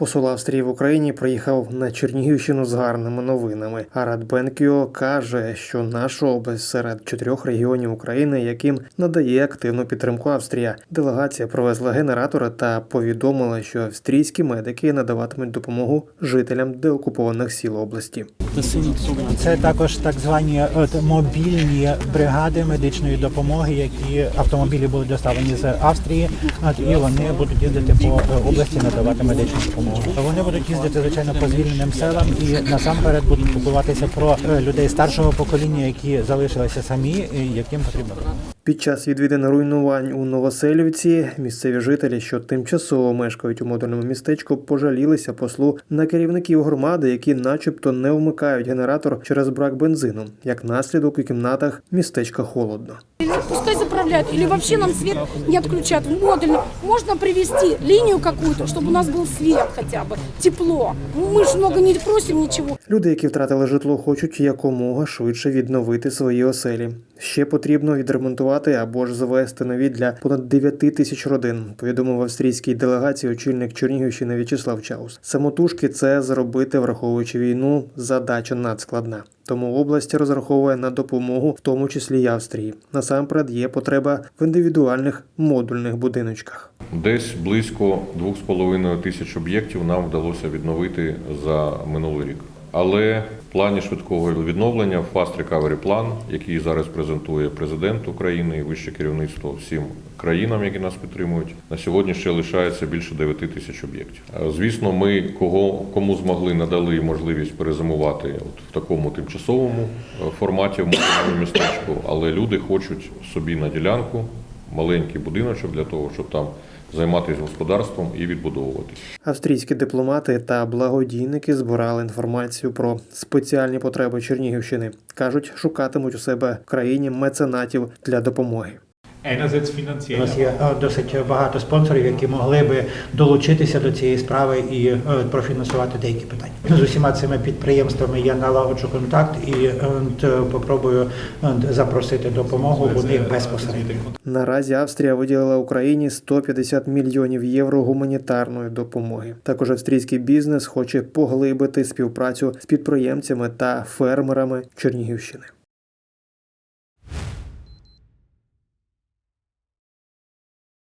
Посол Австрії в Україні приїхав на Чернігівщину з гарними новинами. Арат Бенкіо каже, що наша область серед чотирьох регіонів України, яким надає активну підтримку Австрія. Делегація привезла генератори та повідомила, що австрійські медики надаватимуть допомогу жителям деокупованих сіл області. Це також так звані мобільні бригади медичної допомоги, які автомобілі будуть доставлені з Австрії, і вони будуть їздити по е, області надавати медичну допомогу. Вони будуть їздити звичайно по звільненим селам і насамперед будуть турбуватися про е, людей старшого покоління, які залишилися самі, яким потрібно. Під час відвідин руйнувань у Новоселівці місцеві жителі, що тимчасово мешкають у модульному містечку, пожалілися послу на керівників громади, які, начебто, не вмикають генератор через брак бензину. Як наслідок у кімнатах містечка холодно Пускай заправляют. Или вообще нам свет не отключат. Модульно. Можно привести линию какую-то, чтобы у нас был свет хотя бы, тепло. Мы же много не просим ничего. Люди, які втратили житло, хочуть якомога швидше відновити свої оселі. Ще потрібно відремонтувати або ж завести нові для понад 9 тисяч родин. Повідомив австрійській делегації очільник Чернігівщини В'ячеслав Чаус. Самотужки це зробити, враховуючи війну, задача надскладна. Тому область розраховує на допомогу, в тому числі й Австрії. Насамперед є потреба в індивідуальних модульних будиночках. Десь близько 2,5 тисяч об'єктів нам вдалося відновити за минулий рік. Але в плані швидкого відновлення Fast Recovery Plan, який зараз презентує президент України і вище керівництво всім країнам, які нас підтримують, на сьогодні ще лишається більше 9 тисяч об'єктів. Е, Звісно, ми кого кому змогли надали можливість перезимувати от в такому тимчасовому е, форматі в містечку, але люди хочуть собі на ділянку маленький будиночок для того, щоб там займатися господарством і відбудовуватись. Австрійські дипломати та благодійники збирали інформацію про спеціальні потреби Чернігівщини. кажуть, шукатимуть у себе в країні меценатів для допомоги. Einerseits У finanziell, нас є е, досить багато спонсорів, які могли би долучитися до цієї справи і е, профінансувати деякі питання. З усіма цими підприємствами я налагоджу контакт і е, попробую е, запросити допомогу у них безпосередньо. Наразі Австрія виділила Україні 150 мільйонів євро гуманітарної допомоги. Також австрійський бізнес хоче поглибити співпрацю з підприємцями та фермерами Чернігівщини.